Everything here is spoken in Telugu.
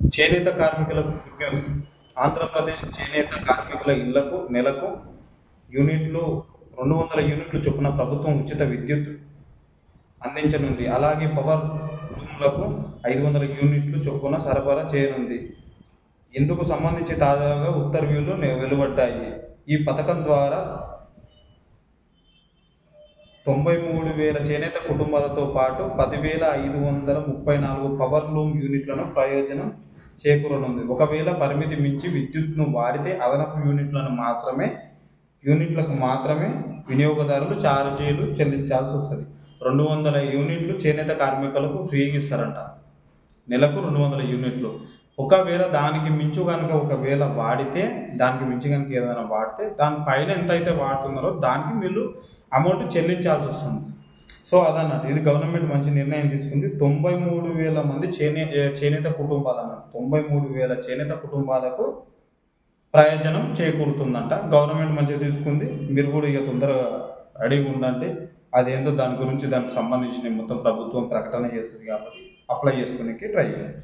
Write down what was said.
చేనేత కార్మికులకు ఆంధ్రప్రదేశ్ చేనేత కార్మికుల ఇళ్ళకు నెలకు యూనిట్లు రెండు వందల యూనిట్లు చొప్పున ప్రభుత్వం ఉచిత విద్యుత్ అందించనుంది. అలాగే పవర్ రూమ్లకు ఐదు వందల యూనిట్లు చొప్పున సరఫరా చేయనుంది. ఇందుకు సంబంధించి తాజాగా ఉత్తర్వులు వెలువడ్డాయి. ఈ పథకం ద్వారా తొంభై మూడు వేల చేనేత కుటుంబాలతో పాటు పదివేల ఐదు వందల ముప్పై నాలుగు పవర్ లూమ్ యూనిట్లను ప్రయోజనం చేకూరనుంది. ఒకవేళ పరిమితి మించి విద్యుత్ను వాడితే అదనపు యూనిట్లను మాత్రమే యూనిట్లకు మాత్రమే వినియోగదారులు ఛార్జీలు చెల్లించాల్సి వస్తుంది. రెండు వందల యూనిట్లు చేనేత కార్మికులకు ఫ్రీగా ఇస్తారంట. నెలకు రెండు వందల యూనిట్లు. ఒకవేళ దానికి మించు కనుక ఒకవేళ వాడితే దానికి మించి కనుక ఏదైనా వాడితే దాని పైన ఎంత అయితే వాడుతున్నారో దానికి వీళ్ళు అమౌంట్ చెల్లించాల్సి వస్తుంది. సో అదన్నట్టు. ఇది గవర్నమెంట్ మంచి నిర్ణయం తీసుకుంది. తొంభై మూడు వేల మంది చేనే చేనేత కుటుంబాలు అన్నట్టు తొంభై మూడు వేల చేనేత కుటుంబాలకు ప్రయోజనం చేకూరుతుందంట. గవర్నమెంట్ మంచిగా తీసుకుంది. మీరు కూడా ఇక తొందరగా రెడీగా ఉండండి. అదేందో దాని గురించి దానికి సంబంధించిన మొత్తం ప్రభుత్వం ప్రకటన చేస్తుంది కాబట్టి అప్లై చేసుకోనికి ట్రై చేయండి.